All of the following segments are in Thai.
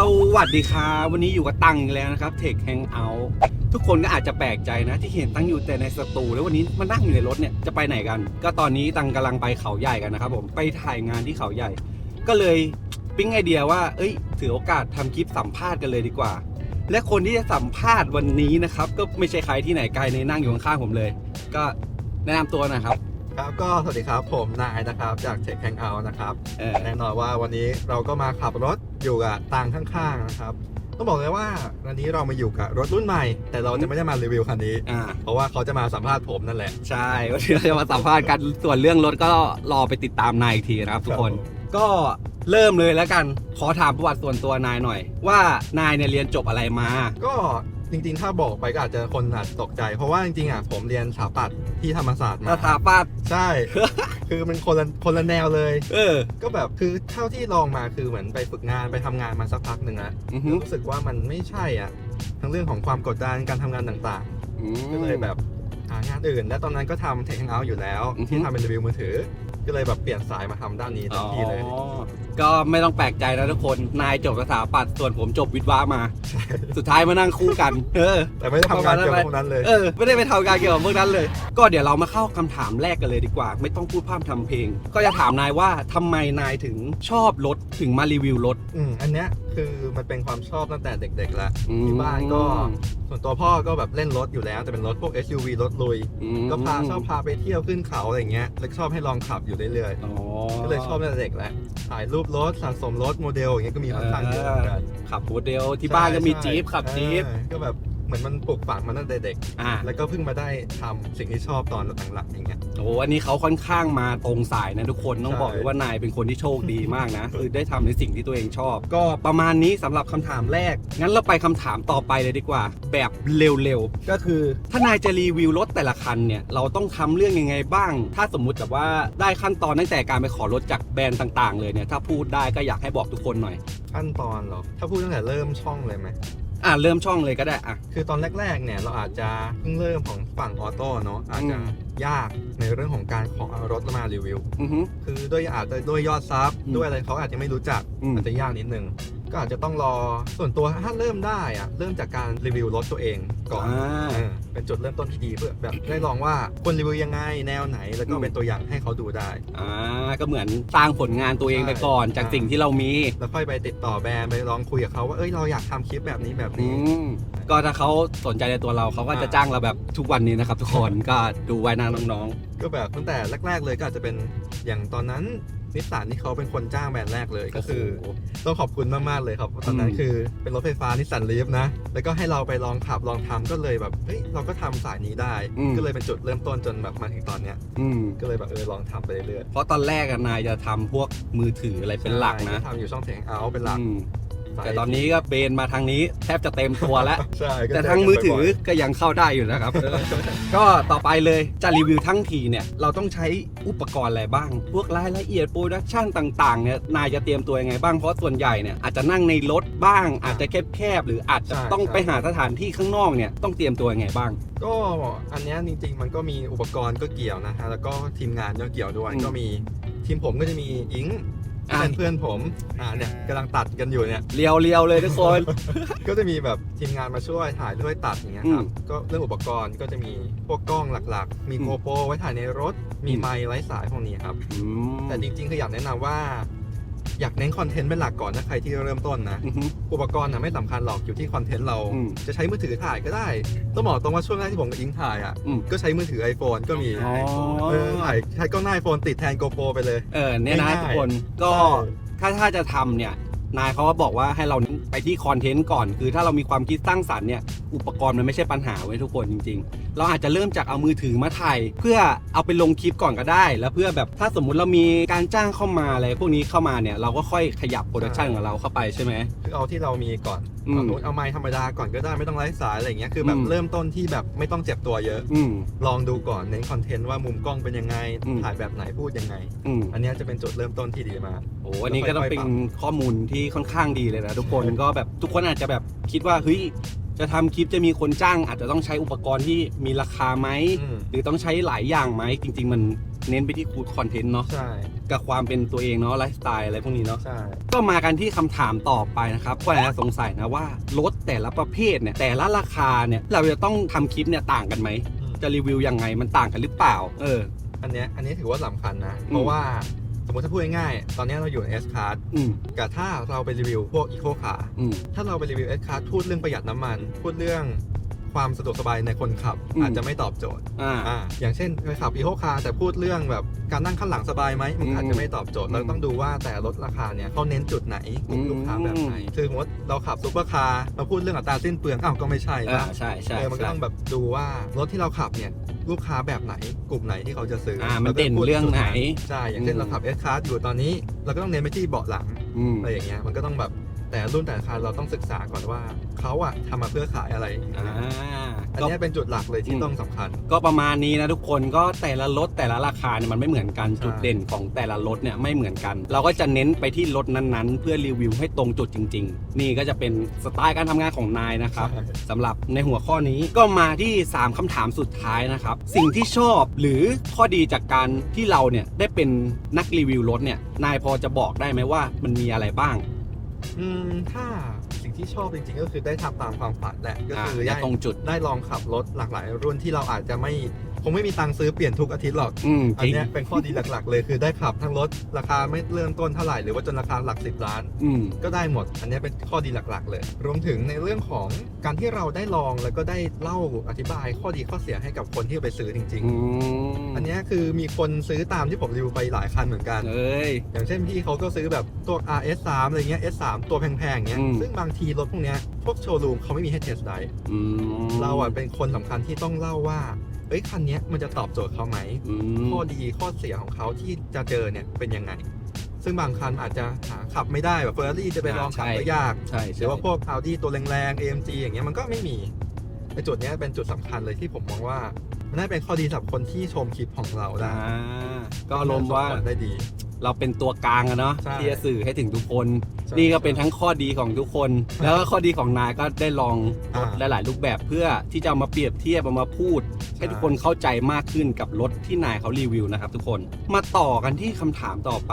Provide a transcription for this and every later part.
สวัสดีครับวันนี้อยู่กับตังอีกแล้วนะครับ Tech Hangout ทุกคนก็อาจจะแปลกใจนะ ที่เห็นตังอยู่แต่ในสตูแล้ววันนี้มานั่งอยู่ในรถเนี่ยจะไปไหนกัน ก็ตอนนี้ตังกำลังไปเขาใหญ่กันนะครับผมไปถ่ายงานที่เขาใหญ่ ก็เลยปิ๊งไอเดียว่า เอ้ยถือโอกาสทำคลิปสัมภาษณ์กันเลยดีกว่า และคนที่จะสัมภาษณ์วันนี้นะครับก็ไม่ใช่ใครที่ไหนไกลในนั่งอยู่ข้างๆผมเลย ก็แนะนำตัวนะครับ ครับก็สวัสดีครับผมนายนะครับจาก Tech Hangout นะครับเออ แน่นอนว่าวันนี้เราก็มาขับรถอยู่กับตังข้างๆนะครับต้องบอกเลยว่าวันนี้เรามาอยู่กับรถรุ่นใหม่ แต่เราจะไม่ได้มารีวิวคันนี้ อ่า เพราะว่าเขาจะมาสัมภาษณ์ผมนั่นแหละ ใช่วันนี้เราจะมาสัมภาษณ์กันส่วนเรื่องรถก็รอไปติดตามนายอีกทีนะครับทุกคน ครับผม ก็เริ่มเลยแล้วกัน ขอถามประวัติส่วนตัวนายหน่อย ว่านายเนี่ยเรียนจบอะไรมา ก็ จริงๆ ถ้าบอกไปก็อาจจะคนอาจตกใจ เพราะว่าจริงๆอะผมเรียนสถาปัตย์ที่ธรรมศาสตร์มา สถาปัตย์ใช่ คือมันคนละคนละแนวเลย เออ ก็แบบคือเท่าที่ลองมาคือเหมือนไปฝึกงานไปทำงานมาสักพักหนึ่งอะอือฮึ รู้สึกว่ามันไม่ใช่อะ ทั้งเรื่องของความกดดันการทำงานต่างๆอืมก็เลยแบบหางานอื่น และตอนนั้นก็ทำเทคนิคเอาอยู่แล้ว อือฮึ ที่ทำเป็นรีวิวมือถือ ก็เลยแบบเปลี่ยนสายมาทำด้านนี้ทันทีเลยอ๋อก็ไม่ต้องแปลกใจนะทุกคน นายจบสถาปัตย์ส่วนผมจบวิทย์วะมา สุดท้ายมานั่งคู่กัน เออ แต่ไม่ได้ทำงานเกี่ยวกับพวกนั้นเลย เออ ไม่ได้ไปทำการเกี่ยวกับพวกนั้นเลย ก็เดี๋ยวเรามาเข้าคำถามแรกกันเลยดีกว่า ไม่ต้องพูดพร่ำทำเพลง ก็จะถามนายว่าทำไมนายถึงชอบรถถึงมารีวิวรถ อืมอันเนี้ย คือมันเป็นความชอบตั้งแต่เด็กๆแล้วอืม ที่บ้านก็ส่วนตัวพ่อก็แบบเล่นรถอยู่แล้วแต่เป็นรถพวก SUV รถลุย อืมก็พาชอบพาไปเที่ยวขึ้นเขาอะไรเงี้ยแล้วชอบให้ลองขับอยู่เรื่อยอ๋อ ๆก็เลยชอบตั้งแต่เด็กแล้วถ่ายรูปรถสะสมรถโมเดลอย่างเงี้ยก็มีค่อนข้างเยอะเหมือนกันขับโมเดลที่บ้านก็มีใช่จี๊ปขับใช่จี๊ปเออก็แบบ เหมือนมันปลูกฝังมาตั้งแต่เด็ก อ่าแล้วก็เพิ่งมาได้ทำสิ่งที่ชอบตอนหลังๆอย่างเงี้ย โอ้อันนี้เขาค่อนข้างมาตรงสายนะทุกคน ต้องใช่ บอกเลยว่านายเป็นคนที่โชคดีมากนะ คือได้ทำในสิ่งที่ตัวเองชอบ ก็ประมาณนี้สำหรับคำถามแรก งั้นเราไปคำถามต่อไปเลยดีกว่า แบบเร็วๆ ก็คือ ถ้านายจะรีวิวรถแต่ละคันเนี่ย เราต้องทำเรื่องยังไงบ้าง ถ้าสมมุติแบบว่าได้ขั้นตอนตั้งแต่การไปขอรถจากแบรนด์ต่าง ๆ เลยเนี่ย ถ้าพูดได้ก็อยากให้บอกทุกคนหน่อย ขั้นตอนเหรอ ถ้าพูดตั้งแต่เริ่มช่องเลยไหม อะเริ่มช่องเลยก็ได้อะ คือตอนแรกๆ เนี่ยเราอาจจะเพิ่งเริ่มของฝั่งออโต้เนาะอาจจะอืม ยากในเรื่องของการขอเอารถมารีวิว อือฮึคือด้วยอาจจะด้วยยอดซับอืมด้วยอะไรเขาอาจจะไม่รู้จักอืม อาจจะยากนิดนึง ก็อาจจะต้องรอส่วนตัวถ้าเริ่มได้อะเริ่มจากการรีวิวรถตัวเองก่อนอ่า เออเป็นจุดเริ่มต้นที่ดีเพื่อแบบได้ลองว่าควรรีวิวยังไงแนวไหน แล้วก็อืมเป็นตัวอย่างให้เขาดูได้ อ่าก็เหมือนสร้างผลงานตัวเองไปก่อนใช่จากสิ่งที่เรามีแล้วค่อยไปติดต่อแบรนด์ไปลองคุยกับเขาว่าเอ้ยเราอยากทำคลิปแบบนี้แบบอืนี้ มก็ถ้าเขาสนใจในตัวเราเขาก็จะอ่าจ้างเราแบบทุกวันนี้นะครับ ทุกคนก็ดูไว้นะน้องก็แบบตั้งแต่แรก ๆ เลยก็อาจจะเป็นอย่างตอนนั้น นิสสันที่เขาเป็นคนจ้างแบรนด์แรกเลยๆก็คือโโหต้องขอบคุณมาก ๆ เลยครับเพราะตอนนั้นอืมคือเป็นรถไฟฟ้านิสสันลีฟนะ แล้วก็ให้เราไปลองขับลองทำก็เลยแบบเฮ้ยเราก็ทำสายนี้ได้ ก็เลยเป็นจุดเริ่มต้นจนแบบมาถึงตอนเนี้ยอืมก็เลยแบบเออลองทำไปเรื่อยเพราะตอนแรกอะนายจะทำพวกมือถืออะไรๆเป็นหลักนะใช่ทำอยู่ช่องเสียงเอาเป็นหลักอืมสาย แต่ตอนนี้ก็เบนมาทางนี้แทบจะเต็มตัวแล้ว ใช่ก็แต่ทางมือถือก็ยังเข้าได้อยู่นะครับ ก็ต่อไปเลยจะรีวิวทั้งทีเนี่ย เราต้องใช้อุปกรณ์อะไรบ้าง พวกรายละเอียดโปรดักชันต่างๆเนี่ยนายจะเตรียมตัวยังไงบ้าง เพราะส่วนใหญ่เนี่ยอาจจะนั่งในรถบ้าง อาจจะแคบๆหรืออาจจะต้องไปหาสถานที่ข้างนอกเนี่ยต้องเตรียมตัวยังไงบ้าง ก็อันเนี้ยจริง ๆ มันก็มีอุปกรณ์ก็เกี่ยวนะฮะแล้วก็ทีมงานก็เกี่ยวด้วยอืมก็มีทีมผมก็จะมีอิง อะ เป็นเพื่อนผมอ่าเนี่ยกำลังตัดกันอยู่เนี่ย เรียวเรียวๆเลยทุกคน ก็จะมีแบบทีมงานมาช่วยถ่ายด้วยตัดอย่างเงี้ยครับ อืมก็เรื่องอุปกรณ์ก็จะมีพวกกล้องหลักๆ มีอืม โกโปรไว้ถ่ายในรถ มีอืมไมค์ไร้สายพวกนี้ครับอืมแต่จริงๆคืออยากแนะนำว่า อยากเน้นคอนเทนต์เป็นหลักก่อนนะใครที่เริ่มต้นนะ อือฮึ อุปกรณ์นะไม่สำคัญหรอกอยู่ที่คอนเทนต์เรา อืมจะใช้มือถือถ่ายก็ได้ ต้องบอกตรงว่าช่วงแรกที่ผมกับอิงถ่ายอะ อืม ก็ใช้มือถือ iPhone ก็มีอ๋อเออถ่ายใช้กล้องหน้า iPhone ติดแทน GoPro ไปเลย เออเนี่ยนะง่ายๆทุกคนก็ถ้าถ้าจะทำเนี่ยนายเขาก็บอกว่าให้เรา ไปที่คอนเทนต์ก่อน คือถ้าเรามีความคิดสร้างสรรค์เนี่ยอุปกรณ์มันไม่ใช่ปัญหาไว้ยทุกคนจริง ๆ เราอาจจะเริ่มจากเอามือถือมาถ่ายเพื่อเอาไปลงคลิปก่อนก็ได้ แล้วเพื่อแบบถ้าสมมุติเรามีการจ้างเข้ามาอะไรพวกนี้เข้ามาเนี่ยเราก็ค่อยขยับโปรดักชันของเราเข้าไปใช่ไหมคือเอาที่เรามีก่อน อืมเอาโน้ตเอาไม้ธรรมดาก่อนก็ได้ไม่ต้องไร้สายอะไรอย่างเงี้ยคือแบบอืมเริ่มต้นที่แบบไม่ต้องเจ็บตัวเยอะอืมลองดูก่อนเน้นคอนเทนต์ว่ามุมกล้องเป็นยังไงอืมถ่ายแบบไหนพูดยังไงอืมอันเนี้ยจะเป็นจุดเริ่มต้นที่ดีมากโอ้อันนี้ก็ต้องเป็นข้อมูลที่ค่อนข้างดีเลยนะทุกคนก็แบบทุกคนอาจจะแบบคิดว่าเฮ้ยจะทำคลิปจะมีคนจ้าง อาจจะต้องใช้อุปกรณ์ที่มีราคาไหมอืมหรือต้องใช้หลายอย่างไหมจริง ๆ มัน เน้นไปที่คูดคอนเทนต์เนาะใช่ กับความเป็นตัวเองเนาะไลฟ์สไตล์อะไรพวกนี้เนาะใช่ ก็มากันที่คำถามต่อไปนะครับก็อาจจะสงสัยนะว่ารถแต่ละประเภทเนี่ยแต่ละราคาเนี่ยเราจะต้องทำคลิปเนี่ยต่างกันไหมอืมจะรีวิวยังไงมันต่างกันหรือเปล่า เออ อันเนี้ยอันนี้ถือว่าสำคัญนะอืมเพราะว่าสมมติถ้าพูดง่ายๆตอนเนี้ยเราอยู่ใน S Card อืมกับถ้าเราไปรีวิวพวก Eco Car อืมถ้าเราไปรีวิว S Card พูดเรื่องประหยัดน้ำมัน พูดเรื่อง ความสะดวกสบายในคนขับ อืม อาจจะไม่ตอบโจทย์อ่า อ่าอย่างเช่นไปขับ Eco Car แต่พูดเรื่องแบบการนั่งข้างหลังสบายไหมมันอืมอาจจะไม่ตอบโจทย์อืมเราต้องดูว่าแต่รถราคาเนี่ยเขาเน้นจุดไหนกลุ่มลูกค้าแบบไหนอืมคือสมมติเราขับซูเปอร์คาร์มาพูดเรื่องอัตราสิ้นเปลืองอ้าวก็ไม่ใช่อ่านะใช่ใช่เออมันก็ใช่ต้องแบบดูว่ารถที่เราขับเนี่ยลูกค้าแบบไหน กลุ่มไหนที่เขาจะซื้ออ่าอ่ามันเด่นเรื่องไหน ใช่อย่างเช่นอืมเราขับ S Class อยู่ตอนนี้ เราก็ต้องเน้นไปที่เบาะหลัง อืม อะไรอย่างเงี้ยมันก็ต้องแบบ แต่รุ่นแต่ละคันเราต้องศึกษาก่อนว่าเขาอะทำมาเพื่อขายอะไร อ่าอันก็เนี้ยเป็นจุดหลักเลยที่อืม ต้องสำคัญ ก็ประมาณนี้นะทุกคนก็แต่ละรถแต่ละราคาเนี่ยมันไม่เหมือนกันใช่ จุดเด่นของแต่ละรถเนี่ยไม่เหมือนกัน เราก็จะเน้นไปที่รถนั้นๆ เพื่อรีวิวให้ตรงจุดจริง ๆ นี่ก็จะเป็นสไตล์การทำงานของนายนะครับใช่สำหรับในหัวข้อนี้ก็มาที่ 3คำถามสุดท้ายนะครับ สิ่งที่ชอบหรือข้อดีจากการที่เราเนี่ยได้เป็นนักรีวิวรถเนี่ยนายพอจะบอกได้ไหมว่ามันมีอะไรบ้าง อืมถ้าสิ่งที่ชอบจริงๆก็คือได้ทำตามความฝันแหละก็อ่าคือได้ได้ตรงจุดได้ลองขับรถหลากหลายรุ่นที่เราอาจจะไม่ค งไม่มีตังค์ซื้อเปลี่ยนทุกอาทิตย์หรอก อืมอัจนริง เนี้ยเป็นข้อดีหลักๆ เลยคือได้ขับทั้งรถราคาไม่เริ่มต้นเท่าไหร่หรือว่าจนราคาหลักสิบล้าน อืม ก็ได้หมด อันเนี้ยเป็นข้อดีหลักๆ เลย รวมถึงในเรื่องของการที่เราได้ลองแล้วก็ได้เล่าอธิบายข้อดีข้อเสียให้กับคนที่ไปซื้อจริง อืมๆอันเนี้ยคือมีคนซื้อตามที่ผมรีวิวไปหลายคันเหมือนกัน เอ้ย อย่างเช่นพี่เขาก็ซื้อแบบตัว RS3 อะไรเงี้ย S3 ตัวแพงๆเงี้ย อืม ซึ่งบางทีรถพวกเนี้ยพวกโชว์รูมเขาไม่มีให้เทสไดรฟ์อืมเราอะเป็นคนสำคัญที่ต้องเล่าว่า เอ้ยคันเนี้ยมันจะตอบโจทย์เขาไหมอืมข้อดีข้อเสียของเขาที่จะเจอเนี่ยเป็นยังไง ซึ่งบางคันอาจจะหาขับไม่ได้แบบเฟอร์รารี่จะไปลองขับก็ยากใช่หใช่รือว่าพวก Audi ตัวแรงๆ AMG อย่างเงี้ยมันก็ไม่มีไอจุดเนี้ยเป็นจุดสำคัญเลยที่ผมมองว่ามันน่าเป็นข้อดีสำหรับคนที่ชมคลิปของเราได้อ่าก็อารมณ์ว่าได้ดี เราเป็นตัวกลางอะเนาะใช่ที่จะสื่อให้ถึงทุกคนใช่ นี่ก็เป็นทั้งข้อดีของทุกคน แล้วก็ข้อดีของนายก็ได้ลองรถอ่า หลาย ๆ รูปแบบเพื่อที่จะเอามาเปรียบเทียบเอามาพูด ให้ใช่ทุกคนเข้าใจมากขึ้นกับรถที่นายเขารีวิวนะครับทุกคนมาต่อกันที่คำถามต่อไป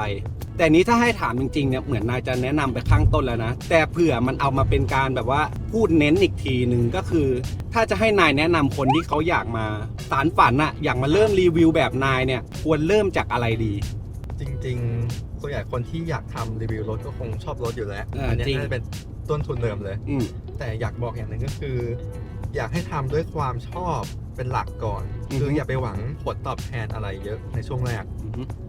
แต่นี้ถ้าให้ถามจริงๆเนี่ยเหมือนนายจะแนะนำไปข้างต้นแล้วนะ แต่เผื่อมันเอามาเป็นการแบบว่าพูดเน้นอีกทีหนึ่งก็คือ ถ้าจะให้นายแนะนำคนที่เขาอยากมาสารฝันอะอยากมาเริ่มรีวิวแบบนายเนี่ยควรเริ่มจากอะไรดี จริงๆส่วนใหญ่คนที่อยากทำรีวิวรถก็คงชอบรถอยู่แล้วเอออันเนี้ยจริง น่าจะเป็นต้นทุนเดิมเลย อืม แต่อยากบอกอย่างหนึ่งก็คือ อยากให้ทำด้วยความชอบเป็นหลักก่อน อือฮึ คืออย่าไปหวังผลตอบแทนอะไรเยอะในช่วงแรกอือฮึ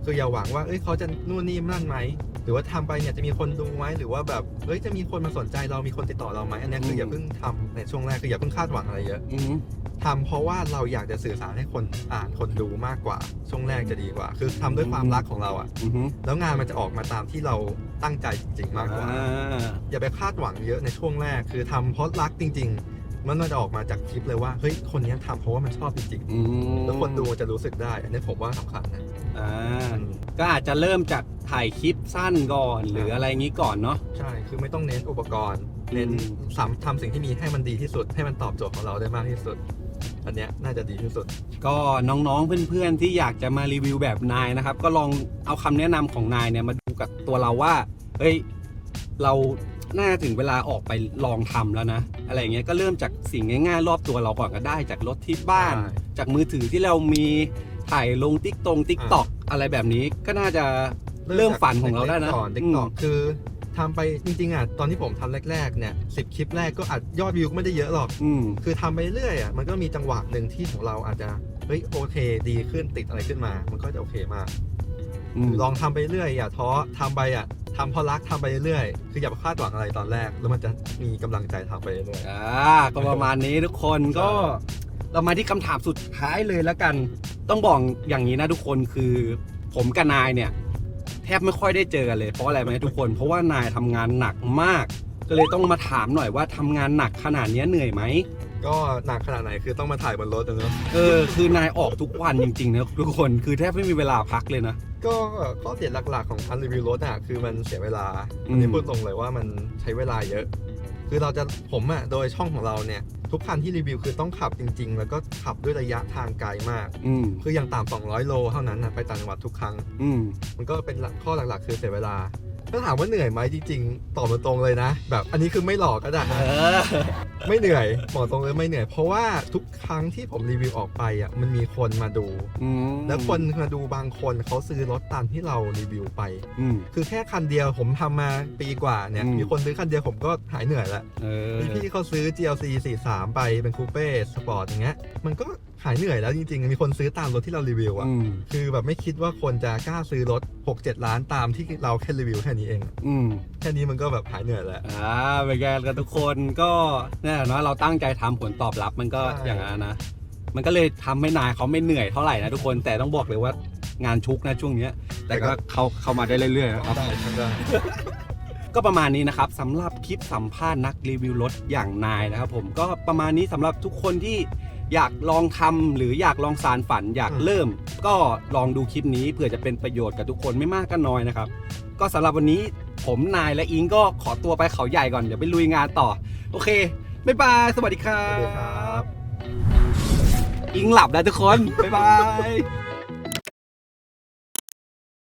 คืออย่าหวังว่าเอ้ยเขาจะนู่นนี่นั่นไหมหรือว่าทำไปเนี่ยจะมีคนดูไหมหรือว่าแบบเอ้ยจะมีคนมาสนใจเรามีคนติดต่อเราไหมอันเนี้ยคืออย่าเพิ่งทำในช่วงแรกคืออย่าเพิ่งคาดหวังอะไรเยอะอือฮึทำเพราะว่าเราอยากจะสื่อสารให้คนอ่านคนดูมากกว่า ช่วงแรกจะดีกว่า คือทำด้วยความรักของเราอะอือฮึแล้วงานมันจะออกมาตามที่เราตั้งใจจริงๆมากกว่าอ่าอย่าไปคาดหวังเยอะในช่วงแรกคือทำเพราะรักจริง ๆ มันจะออกมาจากคลิปเลยว่าเฮ้ยคนนี้ทำเพราะว่ามันชอบจริงอืมๆแล้วคนดูจะรู้สึกได้ อันนี้ผมว่าสำคัญนะอ่าก็อาจจะเริ่มจากถ่ายคลิปสั้นก่อน หรืออะไรงี้ก่อนเนาะ ใช่คือไม่ต้องเน้นอุปกรณ์ เน้นอืม สามทำสิ่งที่มีให้มันดีที่สุด ให้มันตอบโจทย์ของเราได้มากที่สุด อันเนี้ยน่าจะดีที่สุด ก็น้องๆเพื่อนๆที่อยากจะมารีวิวแบบนายนะครับ ก็ลองเอาคำแนะนำของนายเนี่ยมาดูกับตัวเราว่าเฮ้ยเรา น่าถึงเวลาออกไปลองทำแล้วนะ อะไรอย่างเงี้ยก็เริ่มจากสิ่งง่ายๆ รอบตัวเราก่อนก็ได้จากรถที่บ้านใช่จากมือถือที่เรามีถ่ายลงติ๊กตงติ๊กตอกอะไรแบบนี้ก็น่าจะเริ่มฝันของเราได้นะก่อนอืติ๊กมตอกคือทำไปจริงๆอะตอนที่ผมทำแรกๆเนี่ยสิบคลิปแรกก็อาจยอดวิวก็ไม่ได้เยอะหรอกอืมคือทำไปเรื่อยอะมันก็มีจังหวะหนึ่งที่ของเราอาจจะเฮ้ยโอเค ดีขึ้นติดอะไรขึ้นมา มันก็จะโอเคมากอืม ลองทำไปเรื่อยอย่าท้อทำไปอะทำเพราะรักทำไปเรื่อยคืออย่าไปคาดหวังอะไรตอนแรก แล้วมันจะมีกำลังใจทำไปเรื่อยอ่าก็ประมาณนี้ทุกคนก็เรามาที่คำถามสุดท้ายเลยแล้วกัน ต้องบอกอย่างนี้นะทุกคนคือ ผมกับนายเนี่ย แทบไม่ค่อยได้เจอกันเลยเพราะอะไรไหมทุกคน เพราะว่านายทำงานหนักมาก ก็เลยต้องมาถามหน่อยว่าทำงานหนักขนาดเนี้ยเหนื่อยไหม ก็หนักขนาดไหนคือต้องมาถ่ายบนรถอะเนอะเออ คือนายออกทุกวันจริงๆนะทุกคน คือแทบไม่มีเวลาพักเลยนะ ก็ข้อเสียหลักๆของการรีวิวรถอะคือมันเสียเวลาอืม อันนี้พูดตรงเลยว่ามันใช้เวลาเยอะ คือเราจะผมอะโดยช่องของเราเนี่ย ทุกคันที่รีวิวคือต้องขับจริง ๆ แล้วก็ขับด้วยระยะทางไกลมาก อืม คืออย่างต่ำ200 โลเท่านั้นนะไปต่างจังหวัดทุกครั้ง อืม มันก็เป็นหลักข้อหลักๆ คือเสียเวลา ถ้าถามว่าเหนื่อยไหมจริงๆ ตอบตรงๆเลยนะ แบบอันนี้คือไม่หลอกก็ได้ เออ ไม่เหนื่อยบอกตรงเลยไม่เหนื่อย เพราะว่าทุกครั้งที่ผมรีวิวออกไปอะมันมีคนมาดู อืมแล้วคนมาดูบางคนเขาซื้อรถตามที่เรารีวิวไป อืม คือแค่คันเดียวผมทำมาปีกว่าเนี่ย อืม มีคนซื้อคันเดียวผมก็หายเหนื่อยแล้วเออ มีพี่เขาซื้อ GLC 43 ไปเป็นคูเป้สปอร์ตอย่างเงี้ยมันก็ หายเหนื่อยแล้วจริงๆ มีคนซื้อตามรถที่เรารีวิวอะอืมคือแบบไม่คิดว่าคนจะกล้าซื้อรถ 6-7 ล้านตามที่เราแค่รีวิวแค่นี้เอง อืม แค่นี้มันก็แบบหายเหนื่อยแล้ว อ่าเป็นไงกันทุกคนก็เนี่ยเนาะเราตั้งใจทำผลตอบรับมันก็ใช่ อย่างนั้นนะ มันก็เลยทำให้นายเขาไม่เหนื่อยเท่าไหร่นะทุกคนแต่ต้องบอกเลยว่างานชุกนะช่วงเนี้ย แต่ก็เข้าเข้ามาได้เรื่อยๆนะครับ ได้ได้ก็ประมาณนี้นะครับสำหรับคลิปสัมภาษณ์นักรีวิวรถอย่างนายนะครับผมก็ประมาณนี้สำหรับทุกคนที่ อยากลองทำหรืออยากลองสารฝันอยากเริ่ม ก็ลองดูคลิปนี้เผื่อจะเป็นประโยชน์กับทุกคนไม่มากก็น้อยนะครับ ก็สำหรับวันนี้ผมนายและอิงก็ขอตัวไปเขาใหญ่ก่อน เดี๋ยวไปลุยงานต่อ โอเคบ๊ายบายสวัสดีครัสวัสดีครับบอิงหลับแล้วทุกคนบ๊ายบาย